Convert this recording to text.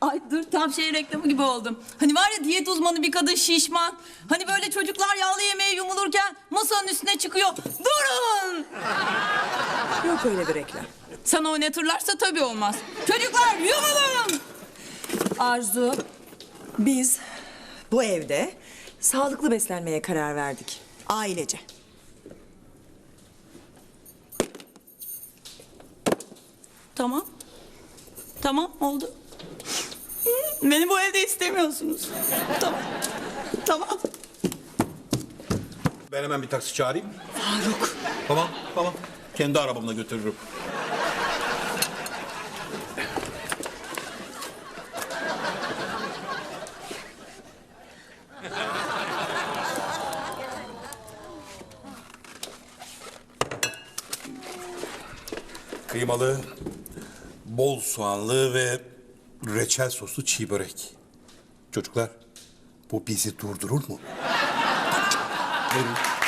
kasap şey reklamı gibi oldum. Hani var ya diyet uzmanı bir kadın şişman. Hani böyle çocuklar yağlı yemeğe yumulurken masanın üstüne çıkıyor. Durun! Yok öyle bir reklam. Sana oynatırlarsa tabii olmaz. Çocuklar yumulun! Arzu, biz bu evde sağlıklı beslenmeye karar verdik. Ailece. Tamam. Tamam oldu. Beni bu evde istemiyorsunuz. Tamam. Tamam. Ben hemen bir taksi çağırayım. Faruk. Tamam, tamam. Kendi arabamla götürürüm. Kıymalı, bol soğanlı ve reçel soslu çiğ börek. Çocuklar, bu bizi durdurur mu? Buyurun.